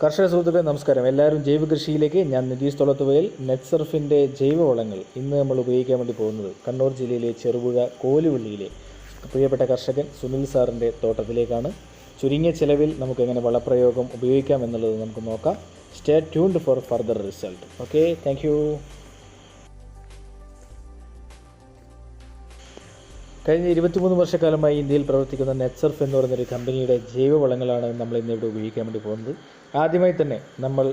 കർഷക സുഹൃത്തുക്കളെ നമസ്കാരം. എല്ലാവരും ജൈവ കൃഷിയിലേക്ക് ഞാൻ നിതീഷ് തൊളത്തുവയൽ നെറ്റ്സർഫിന്റെ ജൈവവളങ്ങൾ ഇന്ന് നമ്മൾ ഉപയോഗിക്കാൻ വേണ്ടി പോകുന്നത് കണ്ണൂർ ജില്ലയിലെ ചെറുപുഴ കോലുവള്ളിയിലെ പ്രിയപ്പെട്ട കർഷകൻ സുനിൽ സാറിന്റെ തോട്ടത്തിലേക്കാണ്. ചുരുങ്ങിയ ചിലവിൽ നമുക്ക് എങ്ങനെ വളപ്രയോഗം ഉപയോഗിക്കാം എന്നുള്ളത് നമുക്ക് നോക്കാം. Stay tuned for further result okay thank കഴിഞ്ഞ ഇരുപത്തിമൂന്ന് വർഷക്കാലമായി ഇന്ത്യയിൽ പ്രവർത്തിക്കുന്ന നെറ്റ്സർഫ് എന്ന് പറയുന്നൊരു കമ്പനിയുടെ ജൈവവളങ്ങളാണ് നമ്മൾ ഇന്ന് ഇവിടെ ഉപയോഗിക്കാൻ വേണ്ടി പോകുന്നത്. ആദ്യമായി തന്നെ നമ്മൾ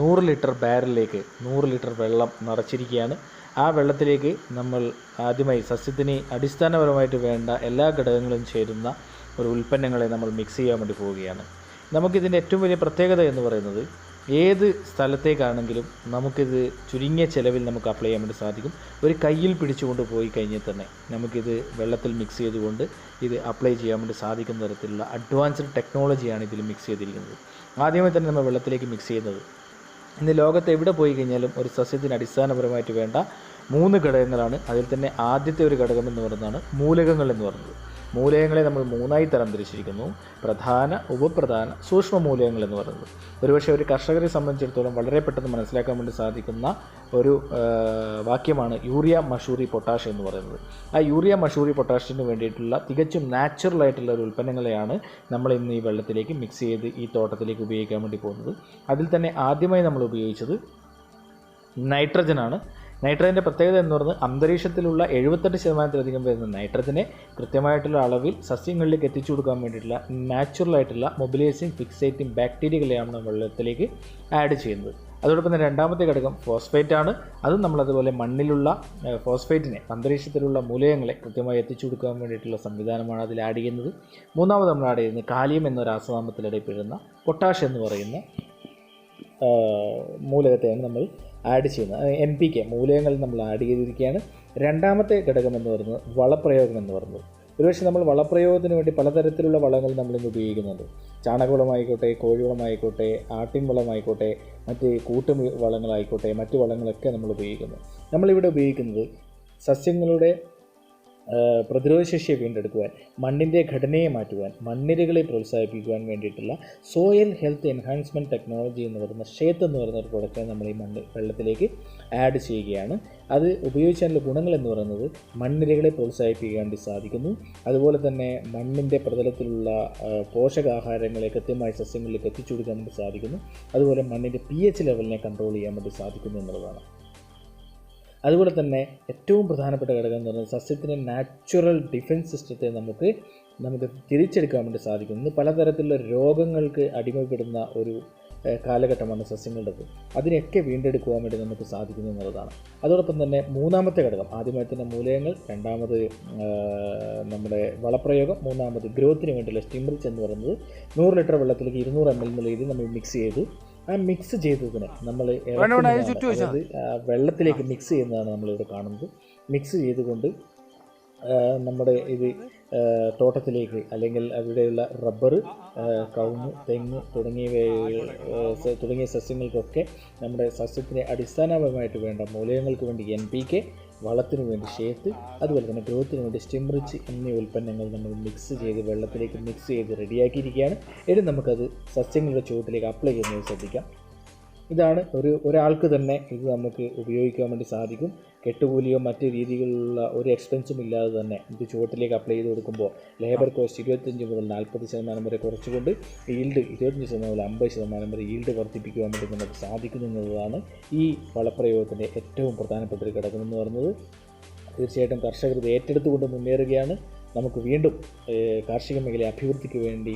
നൂറ് ലിറ്റർ ബാരലിലേക്ക് നൂറ് ലിറ്റർ വെള്ളം നിറച്ചിരിക്കുകയാണ്. ആ വെള്ളത്തിലേക്ക് നമ്മൾ ആദ്യമായി സസ്യത്തിന് അടിസ്ഥാനപരമായിട്ട് വേണ്ട എല്ലാ ഘടകങ്ങളും ചേരുന്ന ഒരു ഉൽപ്പന്നങ്ങളെ നമ്മൾ മിക്സ് ചെയ്യാൻ വേണ്ടി പോവുകയാണ്. നമുക്കിതിന്റെ ഏറ്റവും വലിയ പ്രത്യേകത എന്ന് പറയുന്നത് ഏത് സ്ഥലത്തേക്കാണെങ്കിലും നമുക്കിത് ചുരുങ്ങിയ ചിലവിൽ നമുക്ക് അപ്ലൈ ചെയ്യാൻ വേണ്ടി സാധിക്കും. ഒരു കയ്യിൽ പിടിച്ചുകൊണ്ട് പോയി കഴിഞ്ഞാൽ തന്നെ നമുക്കിത് വെള്ളത്തിൽ മിക്സ് ചെയ്തുകൊണ്ട് ഇത് അപ്ലൈ ചെയ്യാൻ വേണ്ടി സാധിക്കുന്ന തരത്തിലുള്ള അഡ്വാൻസ്ഡ് ടെക്നോളജിയാണ് ഇതിൽ മിക്സ് ചെയ്തിരിക്കുന്നത്. ആദ്യമേ തന്നെ നമ്മൾ വെള്ളത്തിലേക്ക് മിക്സ് ചെയ്യുന്നത്. ഇന്ന് ലോകത്ത് എവിടെ പോയി കഴിഞ്ഞാലും ഒരു സസ്യത്തിന് അടിസ്ഥാനപരമായിട്ട് വേണ്ട മൂന്ന് ഘടകങ്ങളാണ്. അതിൽ തന്നെ ആദ്യത്തെ ഒരു ഘടകം എന്ന് പറയുന്നതാണ് മൂലകങ്ങൾ എന്ന് പറയുന്നത്. മൂലകങ്ങളെ നമ്മൾ മൂന്നായി തരംതിരിച്ചിരിക്കുന്നു. പ്രധാന ഉപപ്രധാന സൂക്ഷ്മ മൂലയങ്ങൾ എന്ന് പറയുന്നത്. ഒരുപക്ഷെ ഒരു കർഷകരെ സംബന്ധിച്ചിടത്തോളം വളരെ പെട്ടെന്ന് മനസ്സിലാക്കാൻ വേണ്ടി സാധിക്കുന്ന ഒരു വാക്യമാണ് യൂറിയ മഷൂറി പൊട്ടാഷ് എന്ന് പറയുന്നത്. ആ യൂറിയ മഷൂറി പൊട്ടാഷിന് വേണ്ടിയിട്ടുള്ള തികച്ചും നാച്ചുറൽ ആയിട്ടുള്ള ഒരു ഉൽപ്പന്നങ്ങളെയാണ് നമ്മൾ ഇന്ന് ഈ വെള്ളത്തിലേക്ക് മിക്സ് ചെയ്ത് ഈ തോട്ടത്തിലേക്ക് ഉപയോഗിക്കാൻ വേണ്ടി പോകുന്നത്. അതിൽ തന്നെ ആദ്യമായി നമ്മൾ ഉപയോഗിച്ചത് നൈട്രജനാണ് നൈട്രജന്റെ പ്രത്യേകത എന്ന് പറയുന്നത് അന്തരീക്ഷത്തിലുള്ള എഴുപത്തെട്ട് ശതമാനത്തിലധികം വരുന്ന നൈട്രജനെ കൃത്യമായിട്ടുള്ള അളവിൽ സസ്യങ്ങളിലേക്ക് എത്തിച്ചു കൊടുക്കാൻ വേണ്ടിയിട്ടുള്ള നാച്ചുറലായിട്ടുള്ള മൊബിലൈസിങ് ഫിക്സേറ്റിംഗ് ബാക്ടീരിയകളെയാണ് നമ്മൾ വെള്ളത്തിലേക്ക് ആഡ് ചെയ്യുന്നത്. അതോടൊപ്പം തന്നെ രണ്ടാമത്തെ ഘടകം ഫോസ്ഫേറ്റ് ആണ്. അതും നമ്മളതുപോലെ മണ്ണിലുള്ള ഫോസ്ഫേറ്റിനെ അന്തരീക്ഷത്തിലുള്ള മൂലകങ്ങളെ കൃത്യമായി എത്തിച്ചു കൊടുക്കാൻ വേണ്ടിയിട്ടുള്ള സംവിധാനമാണ് അതിൽ ആഡ് ചെയ്യുന്നത്. മൂന്നാമത് നമ്മൾ ആഡ് ചെയ്യുന്നത് കാലിയം എന്ന രാസനാമത്തിലിടയിൽപ്പെടുന്ന പൊട്ടാഷ് എന്ന് പറയുന്ന മൂലകത്തെയാണ് നമ്മൾ ആഡ് ചെയ്യുന്നത് എം പി കെ മൂലകങ്ങൾ നമ്മൾ ആഡ് ചെയ്തിരിക്കുകയാണ്. രണ്ടാമത്തെ ഘടകം എന്ന് പറയുന്നത് വളപ്രയോഗം എന്ന് പറയുന്നത്. ഒരുപക്ഷെ നമ്മൾ വളപ്രയോഗത്തിന് വേണ്ടി പലതരത്തിലുള്ള വളങ്ങൾ നമ്മളിന്ന് ഉപയോഗിക്കുന്നുണ്ട്. ചാണകവളമായിക്കോട്ടെ കോഴിവളമായിക്കോട്ടെ ആട്ടിൻ വളമായിക്കോട്ടെ മറ്റ് കൂട്ടു വളങ്ങളായിക്കോട്ടെ മറ്റ് വളങ്ങളൊക്കെ നമ്മൾ ഉപയോഗിക്കുന്നു. നമ്മളിവിടെ ഉപയോഗിക്കുന്നത് സസ്യങ്ങളുടെ പ്രതിരോധശേഷിയെ വീണ്ടെടുക്കുവാൻ മണ്ണിന്റെ ഘടനയെ മാറ്റുവാൻ മണ്ണിരകളെ പ്രോത്സാഹിപ്പിക്കുവാൻ വേണ്ടിയിട്ടുള്ള സോയിൽ ഹെൽത്ത് എൻഹാൻസ്മെന്റ് ടെക്നോളജി എന്ന് പറയുന്ന ഷേത്ത് എന്ന് പറയുന്ന ഒരു പ്രൊഡക്റ്റ് നമ്മൾ ഈ മണ്ണ് വെള്ളത്തിലേക്ക് ആഡ് ചെയ്യുകയാണ്. അത് ഉപയോഗിച്ചതിന്റെ ഗുണങ്ങൾ എന്ന് പറയുന്നത് മണ്ണിരകളെ പ്രോത്സാഹിപ്പിക്കാൻ വേണ്ടി സാധിക്കുന്നു. അതുപോലെ തന്നെ മണ്ണിന്റെ പ്രതലത്തിലുള്ള പോഷകാഹാരങ്ങളെ കൃത്യമായി സസ്യങ്ങളിലേക്ക് എത്തിച്ചു കൊടുക്കാൻ വേണ്ടി സാധിക്കുന്നു. അതുപോലെ മണ്ണിന്റെ പി എച്ച് ലെവലിനെ കൺട്രോൾ ചെയ്യാൻ വേണ്ടി സാധിക്കുന്നു എന്നുള്ളതാണ്. അതുപോലെ തന്നെ ഏറ്റവും പ്രധാനപ്പെട്ട ഘടകം എന്ന് പറയുന്നത് സസ്യത്തിന്റെ നാച്ചുറൽ ഡിഫൻസ് സിസ്റ്റത്തെ നമുക്ക് നമുക്ക് തിരിച്ചെടുക്കാൻ വേണ്ടി സാധിക്കും. ഇന്ന് പലതരത്തിലുള്ള രോഗങ്ങൾക്ക് അടിമപ്പെടുന്ന ഒരു കാലഘട്ടമാണ് സസ്യങ്ങളുടേത്. അതിനെയൊക്കെ വീണ്ടെടുക്കുവാൻ വേണ്ടി നമുക്ക് സാധിക്കുന്നു എന്നുള്ളതാണ്. അതോടൊപ്പം തന്നെ മൂന്നാമത്തെ ഘടകം ആദ്യമായി തന്നെ മൂലയങ്ങൾ രണ്ടാമത് നമ്മുടെ വളപ്രയോഗം മൂന്നാമത് ഗ്രോത്തിന് വേണ്ടിയുള്ള സ്റ്റിംറിച്ച് എന്ന് പറയുന്നത് നൂറ് ലിറ്റർ വെള്ളത്തിലേക്ക് ഇരുന്നൂറ് എം എൽ രീതിയിൽ നമ്മൾ മിക്സ് ചെയ്തു ആ മിക്സ് ചെയ്തതിനെ നമ്മൾ വെള്ളത്തിലേക്ക് മിക്സ് ചെയ്യുന്നതാണ് നമ്മളിവിടെ കാണുന്നത്. മിക്സ് ചെയ്തുകൊണ്ട് നമ്മുടെ ഇത് തോട്ടത്തിലേക്ക് അല്ലെങ്കിൽ അവിടെയുള്ള റബ്ബർ കവുങ്ങ് തെങ്ങ് തുടങ്ങിയവ തുടങ്ങിയ സസ്യങ്ങൾക്കൊക്കെ നമ്മുടെ സസ്യത്തിന് അടിസ്ഥാനപരമായിട്ട് വേണ്ട മൂലകങ്ങൾക്ക് വേണ്ടി എൻ പി കെ വളത്തിന് വേണ്ടി ഷേത്ത് അതുപോലെ തന്നെ ഗ്രോത്തിന് വേണ്ടി സ്റ്റിംറിച്ച് എന്നീ ഉൽപ്പന്നങ്ങൾ നമ്മൾ മിക്സ് ചെയ്ത് വെള്ളത്തിലേക്ക് മിക്സ് ചെയ്ത് റെഡിയാക്കിയിരിക്കുകയാണ് ഇനി നമുക്കത് സസ്യങ്ങളുടെ ചുവട്ടിലേക്ക് അപ്ലൈ ചെയ്യുന്നത് ശ്രദ്ധിക്കാം. ഇതാണ് ഒരു ഒരാൾക്ക് തന്നെ ഇത് നമുക്ക് ഉപയോഗിക്കാൻ വേണ്ടി സാധിക്കും. കെട്ടുകൂലിയോ മറ്റ് രീതിയിലുള്ള ഒരു എക്സ്പെൻസും ഇല്ലാതെ തന്നെ ഇത് ചുവട്ടിലേക്ക് അപ്ലൈ ചെയ്ത് കൊടുക്കുമ്പോൾ ലേബർ കോസ്റ്റ് ഇരുപത്തഞ്ച് മുതൽ നാൽപ്പത് ശതമാനം വരെ കുറച്ചുകൊണ്ട് ഈൽഡ് ഇരുപത്തഞ്ച് ശതമാനം മുതൽ അമ്പത് ശതമാനം വരെ ഈൽഡ് വർദ്ധിപ്പിക്കുവാൻ വേണ്ടി നമുക്ക് സാധിക്കുന്നു എന്നുള്ളതാണ് ഈ വളപ്രയോഗത്തിന്റെ ഏറ്റവും പ്രധാനപ്പെട്ട ഒരു എന്ന് പറയുന്നത്. തീർച്ചയായിട്ടും കർഷകർ ഇത് ഏറ്റെടുത്തുകൊണ്ട് മുന്നേറുകയാണ്. നമുക്ക് വീണ്ടും കാർഷിക മേഖല അഭിവൃദ്ധിക്ക് വേണ്ടി